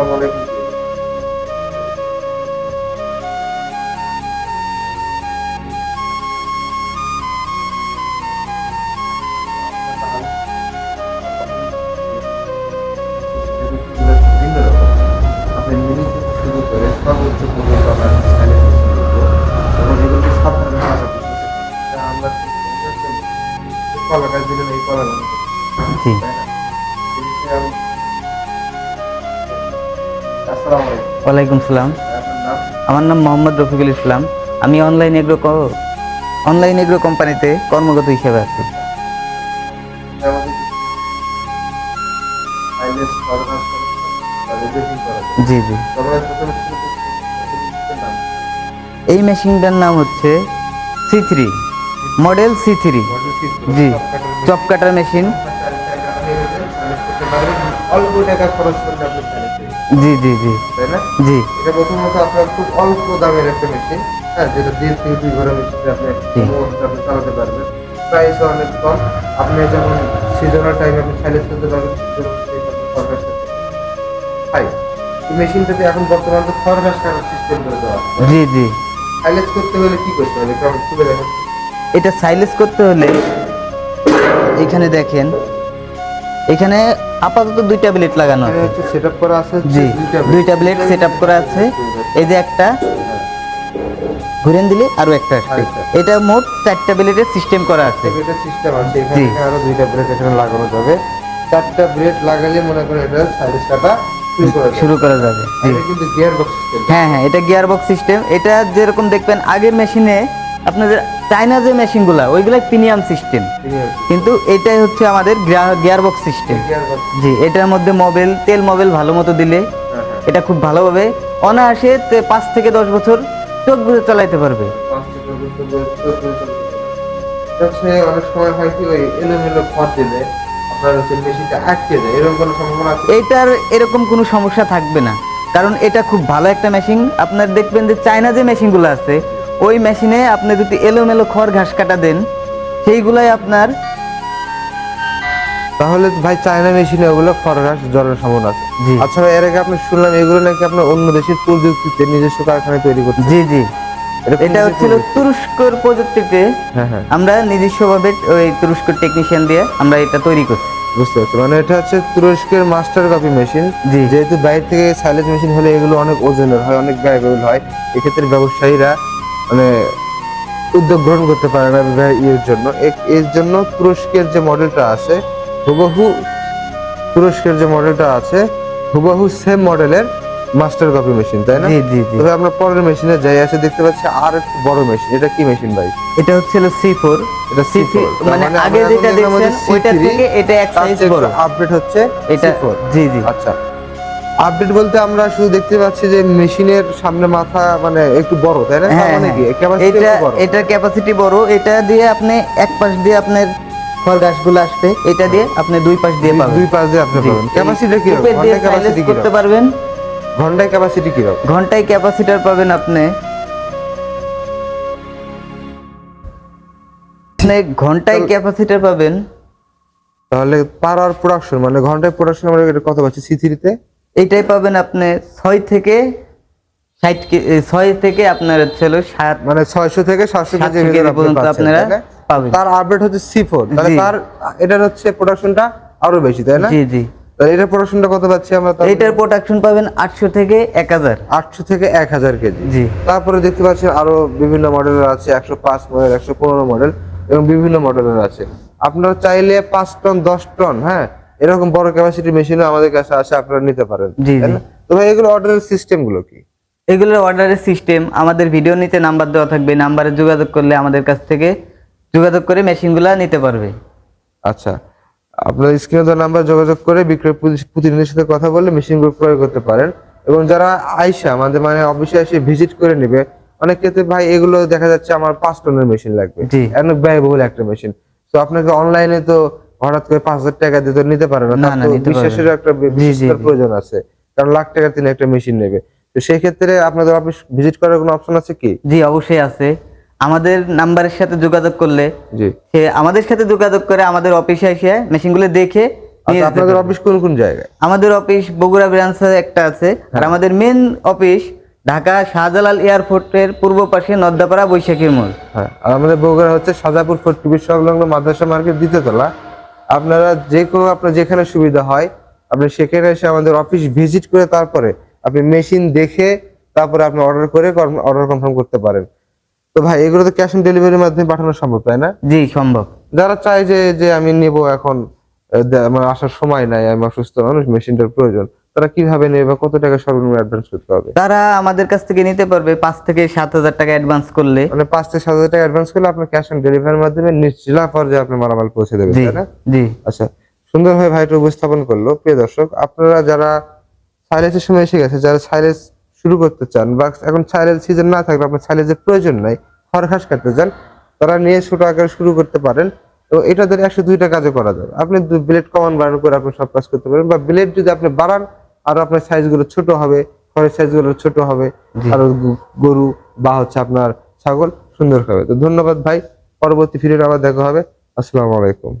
আসসালামু আলাইকুম সর্বোচ্চ পর্যন্ত আমরা স্টাইলে এবং এগুলোকে সাবধানে আমরা কলাটা দিলেন এই কলাটা জি আসসালামু আলাইকুম ওয়ালাইকুম সালাম। আমার নাম মোহাম্মদ রফিকুল ইসলাম। আমি অনলাইন এগ্রো অনলাইন এগ্রো কোম্পানিতে কর্মরত হিসেবে আছি। জি জি। এই মেশিনটার নাম হচ্ছে C three model C three G chop cutter machine অল্প টাকা খরচ করলে আপনি জি জি জি। তাই না? জি। এটা প্রথমত আপনার খুব অল্প দামের একটা মেশিন হ্যাঁ যেটা দেড় থেকে দুই ঘরের মেশিন আপনি। আপনি চালাতে পারবেন। প্রাইস অনেক কম। আপনি যখন সিজনাল টাইমে আপনি সাইলেন্স করতে পারবেন হাই এই মেশিনটাতে এখন বর্তমানে তো খরগাস কাটার সিস্টেম করে দেওয়া জি জি। সাইলেন্স করতে হলে কি করতে হবে? একটু আমি খুলে দেখেন। এটা সাইলেন্স করতে হলে এখানে দেখেন এখানে আপাতত দুইটা ব্লেড লাগানো আছে। সেটআপ করা আছে জি দুইটা দুইটা ব্লেড সেট আপ করা আছে। এই যে একটা ঘুরেন দিলে আরও একটা আসবে। এটা মোট চারটা ব্লেডের সিস্টেম করা আছে। ব্রেডের সিস্টেম আছে এখানে আরও দুইটা ব্রেড এখানে লাগানো যাবে। চারটা ব্রেড লাগালে মনে করেন এটা কাটা শুরু করা যাবে। এটা হ্যাঁ হ্যাঁ এটা গিয়ার বক্স সিস্টেম এটা যেরকম দেখবেন আগের মেশিনে আপনাদের চায়না যে মেশিনগুলো ওইগুলো প্রিমিয়াম সিস্টেম। কিন্তু এটাই হচ্ছে আমাদের গিয়ার বক্স সিস্টেম। জি এটার মধ্যে মোবিল তেল মোবিল ভালো মতো দিলে হ্যাঁ হ্যাঁ। এটা খুব ভালোভাবে অনায়াসে পাঁচ থেকে দশ বছর চোখ বুঝে চালাইতে পারবে। পাঁচ থেকে দশ বছর চোখ বুজে চলতে পারে। এটা হচ্ছে অনেক সময় হয় কি ওই এলোমেলো খড় দিলে আপনার হচ্ছে মেশিনটা আটকে যায় এরকম কোনো এইটার এরকম কোনো সমস্যা থাকবে না। কারণ এটা খুব ভালো একটা মেশিন। আপনার দেখবেন যে চায়না যে মেশিনগুলো আছে ওই মেশিনে আপনি যদি এলোমেলো খড় ঘাস কাটা দেন সেইগুলাই আপনার তাহলে ভাই চায়না মেশিনে ওগুলো খরগাস জ্বরের সম্ভাবনা আছে। আচ্ছা ভাই এর আগে আপনি শুনলাম এগুলো নাকি আপনার অন্য দেশের প্রযুক্তিতে নিজস্ব কারখানায় তৈরি করতে জি জি। এটা হচ্ছিল তুরস্কর প্রযুক্তিতে হ্যাঁ হ্যাঁ। আমরা নিজস্বভাবে ওই তুরস্কর টেকনিশিয়ান দিয়ে আমরা এটা তৈরি করছি বুঝতে পারছি। মানে এটা হচ্ছে তুরস্কের মাস্টার কপি মেশিন জি। যেহেতু বাইরে থেকে সাইলেজ মেশিন হলে এগুলো অনেক ওজনের হয় অনেক ব্যয়বহুল হয় এক্ষেত্রে ব্যবসায়ীরা মানে উদ্যোগ গ্রহণ করতে পারে না ব্যয়- ইয়ের জন্য। এর জন্য তুরস্কের যে মডেলটা আছে হুবহু তুরস্কের যে মডেলটা আছে হুবহু সেম মডেলের মাস্টার কপি মেশিন তাই না? জি জি জি। তবে আমরা পরের মেশিনে যাই আসে দেখতে পাচ্ছি আর একটু বড় মেশিন এটা কি মেশিন ভাই? এটা হচ্ছিল সি ফোর এটা সি C4 মানে মানে আগে যেটা দেখছেন ওইটার C3 থেকে এটা এক সাইজ বড়। আপডেট হচ্ছে এটা C4 জি জি। আচ্ছা। আপডেট বলতে আমরা শুধু দেখতে পাচ্ছি যে মেশিনের সামনে মাথা মানে একটু বড় তাই না? হ্যাঁ মানে কি। ক্যাপাসিটি এটা বড়। এটার ক্যাপাসিটি বড়। এটা দিয়ে আপনি এক পাশ দিয়ে আপনার খড় গাছগুলো আসবে। এটা দিয়ে আপনি দুই পাশ দিয়ে পাবেন। দুই পাশ দিয়ে আপনি পাবেন। ক্যাপাসিটি কি ক্যাপাসিটি কি করতে পারবেন। ঘন্টায় ক্যাপাসিটি কি রকম ঘন্টায় ক্যাপাসিটার পাবেন আপনি। আপনি ঘন্টায় ক্যাপাসিটার পাবেন। তাহলে পার আওয়ার প্রোডাকশন মানে ঘন্টায় প্রোডাকশন আমরা এটা কত পাচ্ছি? সি থ্রিতে এইটাই পাবেন আপনি ছয় থেকে ষাট ছয় থেকে আপনার হচ্ছে সাত মানে ছয়শো থেকে সাতশো কেজি পর্যন্ত আপনারা পাবেন। তার আপডেট হচ্ছে সি ফোর তাহলে তার এটার হচ্ছে প্রোডাকশনটা আরও বেশি তাই না? জি জি। এটার প্রোডাকশনটা কত পাচ্ছি আমরা? এইটার প্রোডাকশন পাবেন আটশো থেকে এক হাজার। আটশো থেকে এক হাজার কেজি। জি। তারপরে দেখতে পাচ্ছেন আরও বিভিন্ন মডেলের আছে একশো পাঁচ মডেল একশো পনেরো মডেল এবং বিভিন্ন মডেলের আছে। আপনারা চাইলে পাঁচ টন দশ টন হ্যাঁ? এরকম বড় ক্যাপাসিটি মেশিনও আমাদের কাছে আসে আপনারা নিতে পারেন। জি? তো ভাই এগুলো অর্ডারের সিস্টেমগুলো কি? এগুলোর অর্ডারের সিস্টেম আমাদের ভিডিও নিতে নাম্বার দেওয়া থাকবে নাম্বারে যোগাযোগ করলে আমাদের কাছ থেকে যোগাযোগ করে মেশিনগুলো নিতে পারবে। আচ্ছা আপনার স্ক্রিনে দেওয়া নাম্বার যোগাযোগ করে বিক্রয় প্রতি- প্রতিনিধির সাথে কথা বলে মেশিনগুলো ক্রয় করতে পারেন। এবং যারা আইসা আমাদের মানে অফিসে এসে ভিজিট করে নেবে অনেক ক্ষেত্রে ভাই এগুলো দেখা যাচ্ছে আমার পাঁচ টনের মেশিন লাগবে। জি। অনেক ব্যয়বহুল একটা মেশিন তো আপনাকে অনলাইনে তো হঠাৎ করে পাঁচ হাজার টাকা দিয়ে তো নিতে পারে না। বিশ্বাসের। একটা। প্রয়োজন আছে। কারণ লাখ টাকা তিনি একটা মেশিন নেবে। তো সেই ক্ষেত্রে আপনাদের অফিস ভিজিট করার কোনো অপশন আছে কি? জি অবশ্যই আছে। আমাদের নাম্বারের সাথে যোগাযোগ করলে জি। সে আমাদের সাথে যোগাযোগ করে আমাদের অফিসে এসে মেশিনগুলো দেখে আচ্ছা, আপনাদের অফিস কোন কোন জায়গায়? আমাদের অফিস বগুড়া ব্রাঞ্চে একটা আছে। আর আমাদের মেন অফিস ঢাকা শাহজালাল এয়ারপোর্টের পূর্ব পাশে নদ্দাপাড়া বৈশাখীর মোড়। হ্যাঁ আর আমাদের বগুড়া হচ্ছে সাজাপুর ফোর্ট টিভি সংলগ্ন মাদ্রাসা মার্কেট দ্বিতীয়তলা আপনারা যে কোনো আপনার যেখানে সুবিধা হয় আপনি সেখানে এসে আমাদের অফিস ভিজিট করে তারপরে আপনি মেশিন দেখে তারপরে আপনি অর্ডার করে অর্ডার কনফার্ম করতে পারেন। তো ভাই এগুলো তো ক্যাশ অন ডেলিভারির মাধ্যমে পাঠানো সম্ভব তাই না? জি সম্ভব। যারা চায় যে যে আমি নেব এখন আমার আসার সময় নাই আমি অসুস্থ মানুষ মেশিনটার প্রয়োজন। তারা কীভাবে নেবে বা কত টাকা সর্বনিম্ন অ্যাডভান্স করতে হবে? তারা আমাদের কাছ থেকে নিতে পারবে পাঁচ থেকে সাত হাজার টাকা অ্যাডভান্স করলে। মানে পাঁচ থেকে সাত হাজার টাকা অ্যাডভান্স করলে আপনার ক্যাশ অন ডেলিভারির মাধ্যমে নিজ জেলা পর্যায়ে আপনি মালামাল পৌঁছে দেবেন তাই না? জি। আচ্ছা সুন্দরভাবে ভাইটা উপস্থাপন করল। প্রিয় দর্শক আপনারা যারা সাইলেজের সময় এসে গেছে যারা সাইলেজ শুরু করতে চান বা এখন সাইলেজ সিজন না থাকলে আপনার সাইলেজের প্রয়োজন নাই খড়ঘাস কাটতে চান তারা নিয়ে ছোট আকারে শুরু করতে পারেন এবং এটা ধরে একশো দুইটা কাজে করা যাবে আপনি ব্লেড কমান বাড়ানো করে আপনি সব কাজ করতে পারেন বা ব্লেড যদি আপনি বাড়ান আর আপনার সাইজগুলো ছোট হবে খড়ের সাইজগুলো ছোট হবে। আর গরু বা হচ্ছে আপনার ছাগল সুন্দর হবে। তো ধন্যবাদ ভাই পরবর্তী ফিরে আবার দেখা হবে। আসসালামু আলাইকুম।